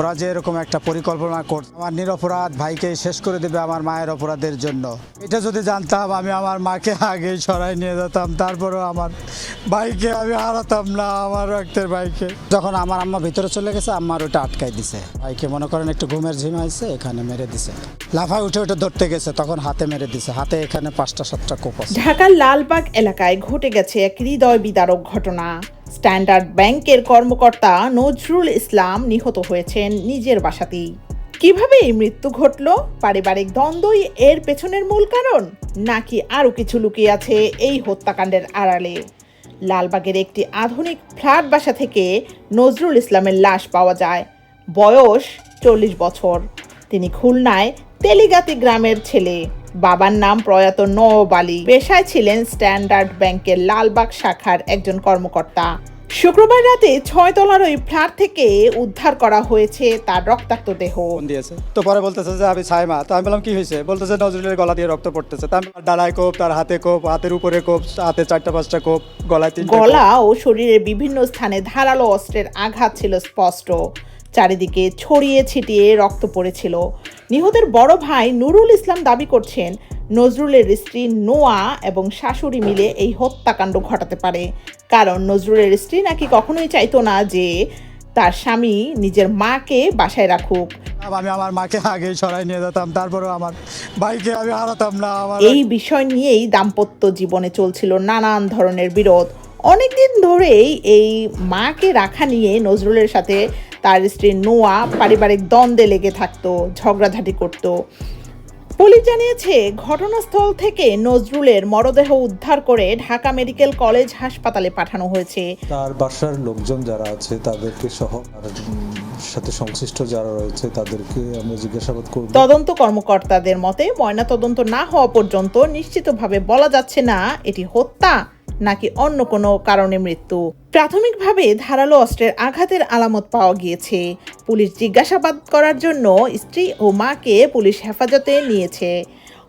ওরা যে এরকম একটা পরিকল্পনা করছে, আমার নিরপরাধ ভাইকে শেষ করে দেবে আমার মায়ের অপরাধের জন্য। এটা যদি জানতাম, আমি আমার মাকে আগে সরাই নিয়ে যেতাম, তারপরেও আমার ভাইকে আমি হারাতাম না, আমার রক্তের ভাইকে। যখন আমার আম্মা ভিতরে চলে গেছে, আম্মার ওটা আটকাই দিছে। ভাইকে মনে করেন একটু ঘুমের ঝিমাইছে এখানে মেরে দিছে। লাফায় উঠে উঠে ধরতে গেছে, তখন হাতে মেরে দিছে। হাতে এখানে পাঁচটা, সাতটা কোপ আছে। ঢাকার লালবাগ এলাকায় ঘটে গেছে এক হৃদয় বিদারক ঘটনা। স্ট্যান্ডার্ড ব্যাংকের কর্মকর্তা নজরুল ইসলাম নিহত হয়েছেন নিজের বাসাতেই। কীভাবে এই মৃত্যু ঘটল? পারিবারিক দ্বন্দ্বই এর পেছনের মূল কারণ? নাকি আরও কিছু লুকিয়ে আছে এই হত্যাকাণ্ডের আড়ালে? লালবাগের একটি আধুনিক ফ্ল্যাট বাসা থেকে নজরুল ইসলামের লাশ পাওয়া যায়। বয়স চল্লিশ বছর। তিনি খুলনায় তেলিগাতি গ্রামের ছেলে। বাবার নাম প্রয়াত নওয়াব আলী। পেশায় ছিলেন স্ট্যান্ডার্ড ব্যাংকের লালবাগ শাখার একজন কর্মকর্তা। শুক্রবার রাতে ছয় তলার ওই ফ্ল্যাট থেকে উদ্ধার করা হয়েছে তার রক্তাক্ত দেহ। দিয়েছে। তো পরে বলতেছে যে আমি সাইমা তো আমি বললাম কি হয়েছে? বলতেছে নজরুলের গলা দিয়ে রক্ত পড়তেছে। তার ডালায় কোপ তার হাতে কোপ হাতের উপরে কোপ হাতে চারটা পাঁচটা কোপ গলায় কোপ। গলা ও শরীরের বিভিন্ন স্থানে ধারালো অস্ত্রের আঘাত ছিল স্পষ্ট। চারিদিকে ছড়িয়ে ছিটিয়ে রক্ত পড়েছিল। নিহতের বড় ভাই নুরুল ইসলাম দাবি করছেন নজরুলের স্ত্রী নোয়া এবং শাশুড়ি মিলে এই হত্যাকাণ্ড ঘটাতে পারে। কারণ নজরুলের স্ত্রী নাকি কখনোই চাইতো না যে তার স্বামী নিজের মাকে বাসায় রাখুক। আমি আমার মাকে আগে সরাই নিয়ে যেতাম তারপরেও আমার ভাইকে আমি হারাতাম না আমার এই বিষয় নিয়েই দাম্পত্য জীবনে চলছিল নানান ধরনের বিরোধ। অনেকদিন ধরেই এই মাকে রাখা নিয়ে নজরুলের সাথে তার স্ত্রী নোয়া পারিবারিক দ্বন্দ্বে লেগে থাকতো ঝগড়াঝাটি করত। পুলিশ জানিয়েছে ঘটনাস্থল থেকে নজরুলের মরদেহ উদ্ধার করে ঢাকা মেডিকেল কলেজ হাসপাতালে পাঠানো হয়েছে। তার বাসার লোকজন যারা আছে তাদেরকে সহ সাথে সংশ্লিষ্ট যারা রয়েছে তাদেরকে আমরা জিজ্ঞাসাবাদ করব। তদন্ত কর্মকর্তাদের মতে ময়না তদন্ত না হওয়া পর্যন্ত নিশ্চিতভাবে বলা যাচ্ছে না এটি হত্যা। নাকি অন্য কোনো কারণে মৃত্যু? প্রাথমিকভাবে ধারালো অস্ত্রের আঘাতের আলামত পাওয়া গিয়েছে। পুলিশ জিজ্ঞাসাবাদ করার জন্য স্ত্রী ও মাকে পুলিশ হেফাজতে নিয়েছে।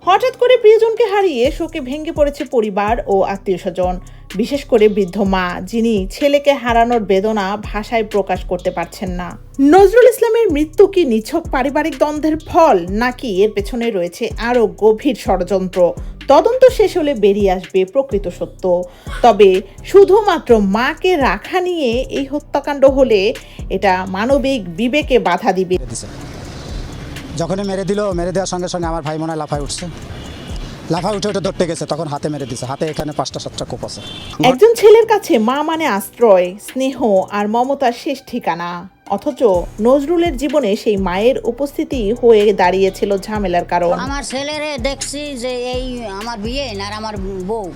হঠাৎ করে প্রিয়জনকে হারিয়ে শোকে ভেঙে পড়েছে পরিবার ও আত্মীয় স্বজন বিশেষ করে বৃদ্ধ মা, যিনি ছেলেকে হারানোর বেদনা ভাষায় প্রকাশ করতে পারছেন না। নজরুল ইসলামের মৃত্যু কি নিছক পারিবারিক দ্বন্দ্বের ফল, নাকি এর পেছনে রয়েছে আরও গভীর ষড়যন্ত্র? তদন্ত শেষ হলে বেরিয়ে আসবে প্রকৃত সত্য। তবে শুধুমাত্র মাকে রাখা নিয়ে এই হত্যাকাণ্ড হলে এটা মানবিক বিবেকে বাধা দিবে। যখনই মেরে দিল মেরে দেওয়ার সঙ্গে সঙ্গে আমার ভাই মনে হয় লাফায় উঠছে। লাফায় উঠে উঠে ধরতে গেছে তখন হাতে মেরে দিছে। হাতে এখানে পাঁচটা সাতটা কোপ আছে। একজন ছেলের কাছে মা মানে আশ্রয় স্নেহ আর মমতার শেষ ঠিকানা। অথচ নজরুলের জীবনে সেই মায়ের উপস্থিতি হয়ে দাঁড়িয়েছিল ঝামেলার কারণ। আমার ছেলেরে দেখছি যে এই আমার বিয়ে আর আমার বউ।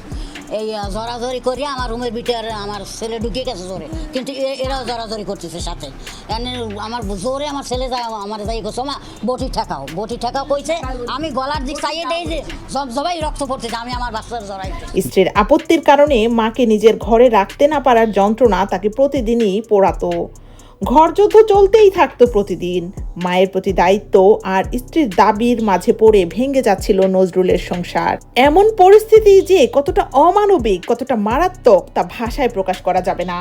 এই জড়াজড়ি করিয়া আমার রুমের ভিতরে আমার ছেলে ঢুকে গেছে জোরে। কিন্তু এরাও জড়াজড়ি করতেছে সাথে। এনে আমার জোরে আমার ছেলে যায় আমার যাই করছে মা বটি ঠেকাও বটি ঠেকাও। কইছে আমি গলার দিক চাইয়ে দেই যে সব সবাই রক্ত পড়তেছে আমি আমার বাচ্চার জড়াইতে স্ত্রীর আপত্তির কারণে মাকে নিজের ঘরে রাখতে না পারার যন্ত্রণা তাকে প্রতিদিনই পোড়াতো। ঘরযুদ্ধ চলতেই থাকতো প্রতিদিন। মায়ের প্রতি দায়িত্ব আর স্ত্রীর দাবির মাঝে পড়ে ভেঙে যাচ্ছিল নজরুলের সংসার। এমন পরিস্থিতি যে কতটা অমানবিক, কতটা মারাত্মক তা ভাষায় প্রকাশ করা যাবে না।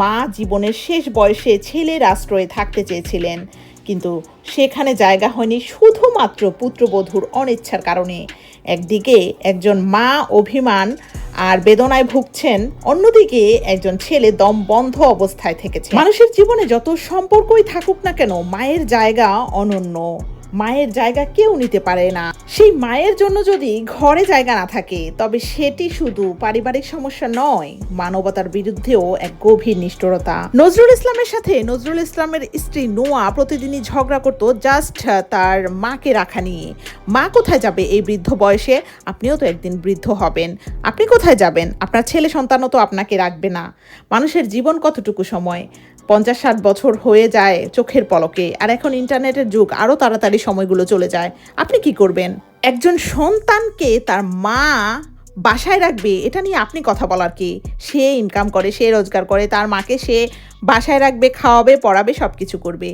মা জীবনের শেষ বয়সে ছেলের আশ্রয়ে থাকতে চেয়েছিলেন, কিন্তু সেখানে জায়গা হয়নি শুধুমাত্র পুত্রবধূর অনিচ্ছার কারণে। একদিকে একজন মা অভিমান আর বেদনায় ভুগছেন অন্যদিকে একজন ছেলে দম বন্ধ অবস্থায় থেকেছে। মানুষের জীবনে যত সম্পর্কই থাকুক না কেন, মায়ের জায়গা অনন্য। মায়ের জায়গা কেউ নিতে পারে না। সেই মায়ের জন্য যদি ঘরে জায়গা না থাকে, তবে সেটি শুধু পারিবারিক সমস্যা নয়, মানবতার বিরুদ্ধেও এক গভীর নিষ্ঠুরতা। নজরুল ইসলামের সাথে নজরুল ইসলামের স্ত্রী নোয়া প্রতিদিনই ঝগড়া করত জাস্ট তার মাকে রাখা নিয়ে। মা কোথায় যাবে এই বৃদ্ধ বয়সে? আপনিও তো একদিন বৃদ্ধ হবেন। আপনি কোথায় যাবেন? আপনার ছেলে সন্তানও তো আপনাকে রাখবে না। মানুষের জীবন কতটুকু সময়? পঞ্চাশ ষাট বছর হয়ে যায় চোখের পলকে, আর এখন ইন্টারনেটের যুগ আরও তাড়াতাড়ি সময়গুলো চলে যায়। আপনি কি করবেন? একজন সন্তানকে তার মা বাসায় রাখবে, এটা নিয়ে আপনি কথা বলার কি? সে ইনকাম করে, সে রোজগার করে, তার মাকে সে বাসায় রাখবে, খাওয়াবে, পড়াবে সব কিছু করবে।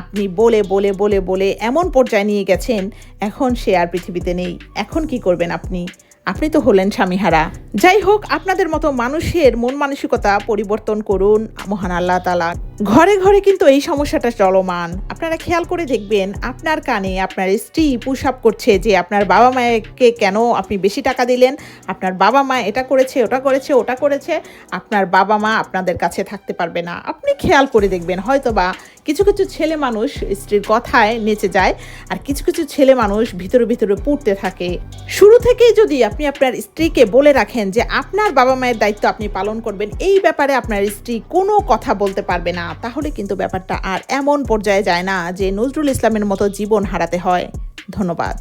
আপনি বলে বলে বলে বলে এমন পর্যায়ে নিয়ে গেছেন, এখন সে আর পৃথিবীতে নেই। এখন কি করবেন আপনি? আপনি তো হলেন স্বামীহারা। যাই হোক, আপনাদের মতো মানুষের মন মানসিকতা পরিবর্তন করুন মহান আল্লাহ তালা ঘরে ঘরে কিন্তু এই সমস্যাটা চলমান। আপনারা খেয়াল করে দেখবেন, আপনার কানে আপনার স্ত্রী পুশ আপ করছে যে আপনার বাবা মায়েরকে কেন আপনি বেশি টাকা দিলেন? আপনার বাবা মা এটা করেছে, ওটা করেছে ওটা করেছে। আপনার বাবা মা আপনাদের কাছে থাকতে পারবে না। আপনি খেয়াল করে দেখবেন হয়তো বা কিছু কিছু ছেলে মানুষ স্ত্রীর কথায় নেচে যায় আর কিছু কিছু ছেলে মানুষ ভিতরে ভিতরে পুড়তে থাকে। শুরু থেকেই যদি আপনি আপনার স্ত্রীকে বলে রাখেন যে আপনার বাবা মায়ের দায়িত্ব আপনি পালন করবেন, এই ব্যাপারে আপনার স্ত্রী কোনো কথা বলতে পারবে না, তাহলে কিন্তু ব্যাপারটা আর এমন পর্যায়ে যায় না যে নজরুল ইসলামের মতো জীবন হারাতে হয়। ধন্যবাদ।